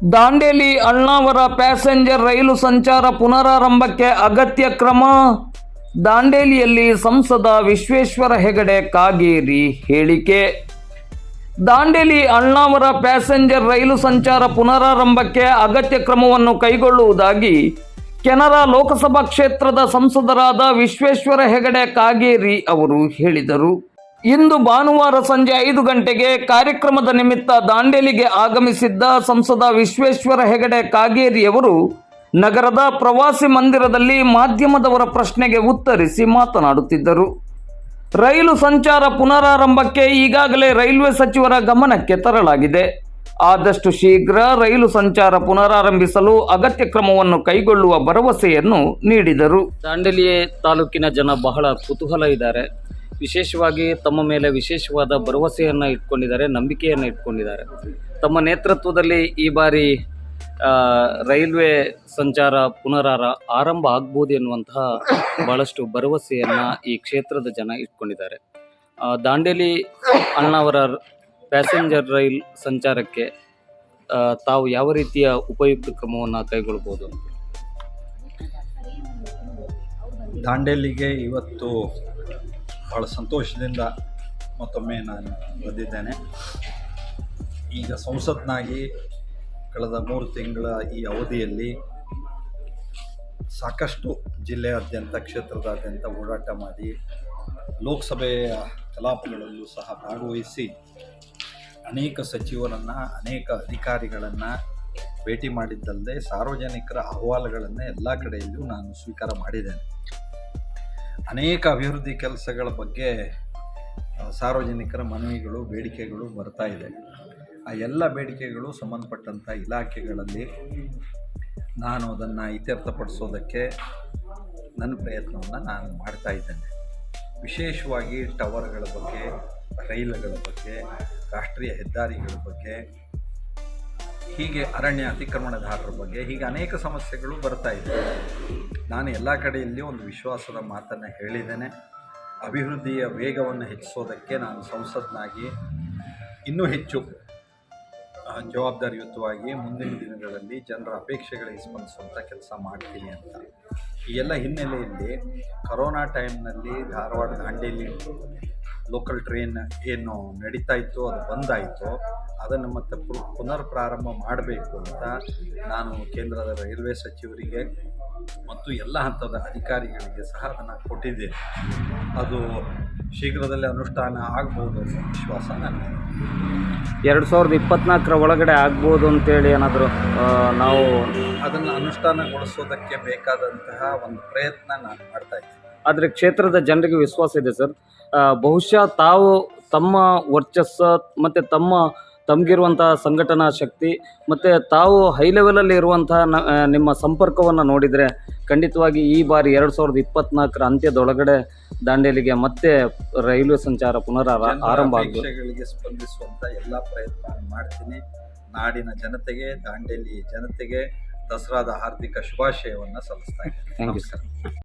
Dandeli ಅಣ್ಣಾವರ passenger ರೈಲು ಸಂಚಾರ ಪುನರಾರಂಭಕ್ಕೆ ಅಗತ್ಯ ಕ್ರಮ? ದಾಂಡೇಲಿಯಲ್ಲಿ ಸಂಸದ ವಿಶ್ವೇಶ್ವರ ಹೆಗಡೆ ಕಾಗೇರಿ ಹೇಳಿಕೆ. ದಾಂಡೇಲಿ ಅಣ್ಣಾವರ ಪ್ಯಾಸೆಂಜರ್ ರೈಲು ಸಂಚಾರ ಪುನರಾರಂಭಕ್ಕೆ ಅಗತ್ಯ ಕ್ರಮವನ್ನು ಕೈಗೊಳ್ಳುವುದಾಗಿ ಕೆನರಾ ಲೋಕಸಭಾ ಕ್ಷೇತ್ರದ ಸಂಸದರಾದ ವಿಶ್ವೇಶ್ವರ ಹೆಗಡೆ ಕಾಗೇರಿ ಅವರು ಹೇಳಿದರು. ಇಂದು ಭಾನುವಾರ ಸಂಜೆ ಐದು ಗಂಟೆಗೆ ಕಾರ್ಯಕ್ರಮದ ನಿಮಿತ್ತ ದಾಂಡೇಲಿಗೆ ಆಗಮಿಸಿದ್ದ ಸಂಸದ ವಿಶ್ವೇಶ್ವರ ಹೆಗಡೆ ಕಾಗೇರಿಯವರು ನಗರದ ಪ್ರವಾಸಿ ಮಂದಿರದಲ್ಲಿ ಮಾಧ್ಯಮದವರ ಪ್ರಶ್ನೆಗೆ ಉತ್ತರಿಸಿ ಮಾತನಾಡುತ್ತಿದ್ದರು. ರೈಲು ಸಂಚಾರ ಪುನರಾರಂಭಕ್ಕೆ ಈಗಾಗಲೇ ರೈಲ್ವೆ ಸಚಿವರ ಗಮನಕ್ಕೆ ತರಲಾಗಿದೆ. ಆದಷ್ಟು ಶೀಘ್ರ ರೈಲು ಸಂಚಾರ ಪುನರಾರಂಭಿಸಲು ಅಗತ್ಯ ಕ್ರಮವನ್ನು ಕೈಗೊಳ್ಳುವ ಭರವಸೆಯನ್ನು ನೀಡಿದರು. ದಾಂಡೇಲಿ ತಾಲೂಕಿನ ಜನ ಬಹಳ ಕುತೂಹಲ ಇದ್ದಾರೆ. ವಿಶೇಷವಾಗಿ ತಮ್ಮ ಮೇಲೆ ವಿಶೇಷವಾದ ಭರವಸೆಯನ್ನು ಇಟ್ಕೊಂಡಿದ್ದಾರೆ, ನಂಬಿಕೆಯನ್ನು ಇಟ್ಕೊಂಡಿದ್ದಾರೆ. ತಮ್ಮ ನೇತೃತ್ವದಲ್ಲಿ ಈ ಬಾರಿ ರೈಲ್ವೆ ಸಂಚಾರ ಪುನರಾರ ಆರಂಭ ಆಗ್ಬೋದು ಎನ್ನುವಂತಹ ಬಹಳಷ್ಟು ಭರವಸೆಯನ್ನು ಈ ಕ್ಷೇತ್ರದ ಜನ ಇಟ್ಕೊಂಡಿದ್ದಾರೆ. ದಾಂಡೇಲಿ ಅಣ್ಣವರ ಪ್ಯಾಸೆಂಜರ್ ರೈಲ್ ಸಂಚಾರಕ್ಕೆ ತಾವು ಯಾವ ರೀತಿಯ ಉಪಯುಕ್ತ ಕ್ರಮವನ್ನು ಕೈಗೊಳ್ಬೋದು ದಾಂಡೇಲಿಗೆ ಇವತ್ತು ಭಾಳ ಸಂತೋಷದಿಂದ ಮತ್ತೊಮ್ಮೆ ನಾನು ಬಂದಿದ್ದೇನೆ. ಈಗ ಸಂಸತ್ನಾಗಿ ಕಳೆದ ಮೂರು ತಿಂಗಳ ಈ ಅವಧಿಯಲ್ಲಿ ಸಾಕಷ್ಟು ಜಿಲ್ಲೆಯಾದ್ಯಂತ ಕ್ಷೇತ್ರದಾದ್ಯಂತ ಓಡಾಟ ಮಾಡಿ ಲೋಕಸಭೆಯ ಕಲಾಪಗಳಲ್ಲೂ ಸಹ ಭಾಗವಹಿಸಿ ಅನೇಕ ಸಚಿವರನ್ನು, ಅನೇಕ ಅಧಿಕಾರಿಗಳನ್ನು ಭೇಟಿ ಮಾಡಿದ್ದಲ್ಲದೆ ಸಾರ್ವಜನಿಕರ ಅಹವಾಲುಗಳನ್ನು ಎಲ್ಲ ಕಡೆಯಲ್ಲೂ ನಾನು ಸ್ವೀಕಾರ ಮಾಡಿದ್ದೇನೆ. ಅನೇಕ ಅಭಿವೃದ್ಧಿ ಕೆಲಸಗಳ ಬಗ್ಗೆ ಸಾರ್ವಜನಿಕರ ಮನವಿಗಳು, ಬೇಡಿಕೆಗಳು ಬರ್ತಾ ಇದೆ. ಆ ಎಲ್ಲ ಬೇಡಿಕೆಗಳು ಸಂಬಂಧಪಟ್ಟಂಥ ಇಲಾಖೆಗಳಲ್ಲಿ ನಾನು ಅದನ್ನು ಇತ್ಯರ್ಥಪಡಿಸೋದಕ್ಕೆ ನನ್ನ ಪ್ರಯತ್ನವನ್ನು ನಾನು ಮಾಡ್ತಾ ಇದ್ದೇನೆ. ವಿಶೇಷವಾಗಿ ಟವರ್ಗಳ ಬಗ್ಗೆ, ರೈಲುಗಳ ಬಗ್ಗೆ, ರಾಷ್ಟ್ರೀಯ ಹೆದ್ದಾರಿಗಳ ಬಗ್ಗೆ ಹೀಗೆ ಅರಣ್ಯ ಅತಿಕ್ರಮಣದಾರರ ಬಗ್ಗೆ ಹೀಗೆ ಅನೇಕ ಸಮಸ್ಯೆಗಳು ಬರ್ತಾ ಇದೆ. ನಾನು ಎಲ್ಲ ಕಡೆಯಲ್ಲಿ ಒಂದು ವಿಶ್ವಾಸದ ಮಾತನ್ನು ಹೇಳಿದ್ದೇನೆ. ಅಭಿವೃದ್ಧಿಯ ವೇಗವನ್ನು ಹೆಚ್ಚಿಸೋದಕ್ಕೆ ನಾನು ಸಂಸತ್ನಾಗಿ ಇನ್ನೂ ಹೆಚ್ಚು ಜವಾಬ್ದಾರಿಯುತವಾಗಿ ಮುಂದಿನ ದಿನಗಳಲ್ಲಿ ಜನರ ಅಪೇಕ್ಷೆಗಳಿಗೆ ಸ್ಪಂದಿಸುವಂಥ ಕೆಲಸ ಮಾಡ್ತೀನಿ ಅಂತ. ಈ ಎಲ್ಲ ಹಿನ್ನೆಲೆಯಲ್ಲಿ ಕರೋನಾ ಟೈಮ್ನಲ್ಲಿ ಧಾರವಾಡ ದಾಂಡೇಲಿ ಲೋಕಲ್ ಟ್ರೈನ್ ಏನು ನಡೀತಾ ಇತ್ತು ಅದು ಬಂದಾಯಿತು. ಅದನ್ನು ಮತ್ತೆ ಪುನರ್ ಪ್ರಾರಂಭ ಮಾಡಬೇಕು ಅಂತ ನಾನು ಕೇಂದ್ರದ ರೈಲ್ವೆ ಸಚಿವರಿಗೆ ಮತ್ತು ಎಲ್ಲ ಹಂತದ ಅಧಿಕಾರಿಗಳಿಗೆ ಸಹ ಅದನ್ನು ಕೊಟ್ಟಿದ್ದೇನೆ. ಅದು ಶೀಘ್ರದಲ್ಲೇ ಅನುಷ್ಠಾನ ಆಗ್ಬೋದು ಅನ್ನೋ ವಿಶ್ವಾಸ ನನಗೆ ಎರಡು ಸಾವಿರದ ಇಪ್ಪತ್ನಾಲ್ಕರ ಒಳಗಡೆ ಆಗ್ಬೋದು ಅಂತೇಳಿ ಏನಾದರೂ ನಾವು ಅದನ್ನು ಅನುಷ್ಠಾನಗೊಳಿಸೋದಕ್ಕೆ ಬೇಕಾದಂತಹ ಒಂದು ಪ್ರಯತ್ನ ನಾನು ಮಾಡ್ತಾ ಇದ್ದೀನಿ. ಆದರೆ ಕ್ಷೇತ್ರದ ಜನರಿಗೆ ವಿಶ್ವಾಸ ಇದೆ ಸರ್. ಬಹುಶಃ ತಾವು ತಮ್ಮ ವರ್ಚಸ್ಸು ಮತ್ತು ತಮ್ಮ ತಮಗಿರುವಂಥ ಸಂಘಟನಾ ಶಕ್ತಿ ಮತ್ತು ತಾವು ಹೈ ಲೆವೆಲಲ್ಲಿ ಇರುವಂಥ ನ- ನಿಮ್ಮ ಸಂಪರ್ಕವನ್ನು ನೋಡಿದರೆ ಖಂಡಿತವಾಗಿ ಈ ಬಾರಿ ಎರಡು ಸಾವಿರದ ಇಪ್ಪತ್ನಾಲ್ಕರ ಅಂತ್ಯದೊಳಗಡೆ ದಾಂಡೇಲಿಗೆ ಮತ್ತೆ ರೈಲ್ವೆ ಸಂಚಾರ ಪುನರಾರ ಜನರ ಆರಂಭ ಆಗಿದೆ ಸ್ಪಂದಿಸುವಂಥ ಎಲ್ಲ ಪ್ರಯತ್ನ ಮಾಡ್ತೀನಿ. ನಾಡಿನ ಜನತೆಗೆ ದಾಂಡೇಲಿ ಜನತೆಗೆ ದಸರಾದ ಹಾರ್ದಿಕ ಶುಭಾಶಯವನ್ನು ಸಲ್ಲಿಸ್ತಾ ಇದ್ದೀನಿ. Thank you sir